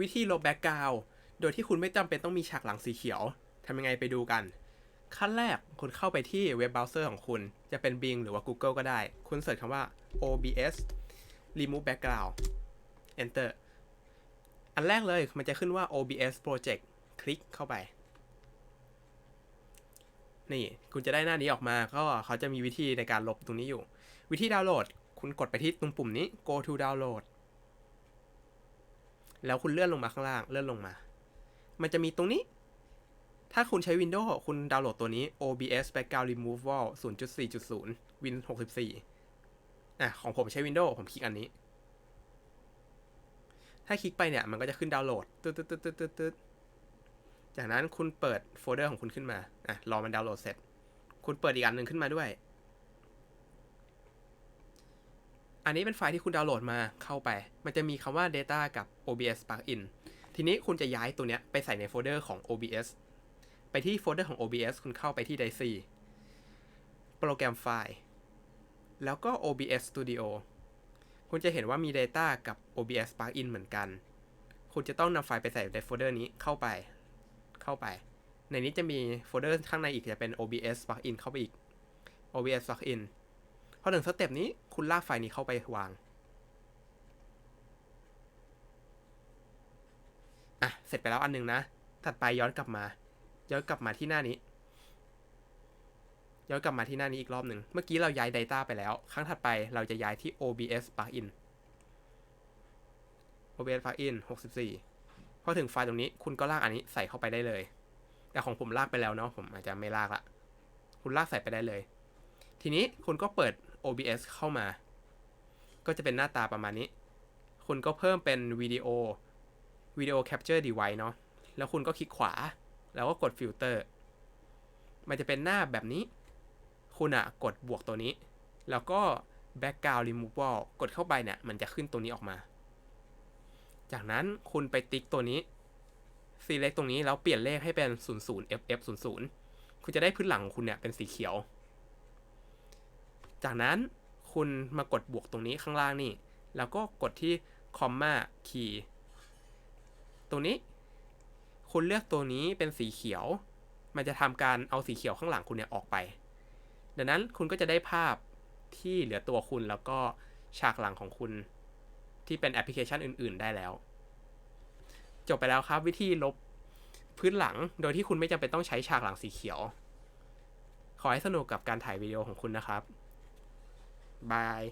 วิธีลบแบ็กกราวด์โดยที่คุณไม่จำเป็นต้องมีฉากหลังสีเขียวทำยังไงไปดูกัน ขั้นแรกคุณเข้าไปที่เว็บเบราว์เซอร์ของคุณ จะเป็น Bing หรือว่า Google ก็ได้ คุณเสิร์ชคำว่า OBS remove background enter อันแรกเลยมันจะขึ้นว่า OBS project คลิกเข้าไป นี่ คุณจะได้หน้านี้ออกมา ก็เขาจะมีวิธีในการลบตรงนี้อยู่ วิธีดาวน์โหลด คุณกดไปที่ตรงปุ่มนี้ go to download แล้วคุณเลื่อนลงมาข้างล่างเลื่อนลงมา มันจะมีตรงนี้ ถ้าคุณใช้ Windows คุณดาวน์โหลดตัวนี้ OBS Background Removal 0.4.0 Win 64อะของผมใช้ Windows ผมคลิกอันนี้ ถ้าคลิกไปเนี่ย มันก็จะขึ้นดาวน์โหลดตึ๊ดตึ๊ดตึ๊ดตึ๊ดตึ๊ดตึ๊ดจากนั้นคุณเปิดโฟลเดอร์ของคุณขึ้นมาอะรอมันดาวน์โหลดเสร็จ คุณเปิดอีกอันหนึ่งขึ้นมาด้วย อันนี้เป็นไฟล์ที่คุณดาวน์โหลดมาเข้าไป มันจะมีคำว่า data กับ OBS plugin ทีนี้คุณจะย้ายตัวเนี้ยไปใส่ในโฟลเดอร์ของ OBS ไปที่โฟลเดอร์ของ OBS คุณเข้าไปที่ Daisy โปรแกรมไฟล์ แล้วก็ OBS Studio คุณจะเห็นว่ามี Data กับ OBS plugin เหมือนกัน คุณจะต้องนำไฟล์ไปใส่ในโฟลเดอร์นี้เข้าไป เข้าไป ในนี้จะมีโฟลเดอร์ข้างในอีกจะเป็น OBS plugin เข้าไปอีก OBS plugin พอถึงสเต็ปนี้ คุณลากไฟล์นี้เข้าไปวางอะเสร็จไปแล้วอันหนึงนะ ถัดไปย้อนกลับมา ย้อนกลับมาที่หน้านี้ ย้อนกลับมาที่หน้านี้อีกรอบหนึ่ง เมื่อกี้เราย้าย Data ไปแล้ว ครั้งถัดไปเราจะย้ายที่ OBS plugin OBS plugin 64 พอถึงไฟล์ตรงนี้คุณก็ลากอันนี้ใส่เข้าไปได้เลย แต่ของผมลากไปแล้วเนาะ ผมอาจจะไม่ลากละ คุณลากใส่ไปได้เลย ทีนี้คุณก็เปิด OBS เข้ามา ก็จะเป็นหน้าตาประมาณนี้ คุณก็เพิ่มเป็นวิดีโอวิดีโอ Capture Device เนาะแล้วคุณก็คลิกขวา แล้วก็กดฟิลเตอร์มันจะเป็นหน้าแบบนี้ คุณอะกดบวกตัวนี้ แล้วก็ Background Removal กดเข้าไปเนี่ย มันจะขึ้นตัวนี้ออกมา จากนั้นคุณไปติ๊กตัวนี้ select ตรงนี้แล้วเปลี่ยนเลขให้เป็น 00 ff 00 คุณจะได้พื้นหลังของคุณเนี่ยเป็นสีเขียว จากนั้นคุณมากดบวกตรงนี้ข้างล่างนี่ แล้วก็กดที่ comma key ตรงนี้ คุณเลือกตัวนี้เป็นสีเขียว มันจะทำการเอาสีเขียวข้างหลังคุณเนี่ยออกไป ดังนั้นคุณก็จะได้ภาพที่เหลือตัวคุณแล้วก็ฉากหลังของคุณที่เป็นแอปพลิเคชันอื่น ๆ ได้แล้ว จบไปแล้วครับวิธีลบพื้นหลังโดยที่คุณไม่จำเป็นต้องใช้ฉากหลังสีเขียว ขอให้สนุกกับการถ่ายวิดีโอของคุณนะครับ บาย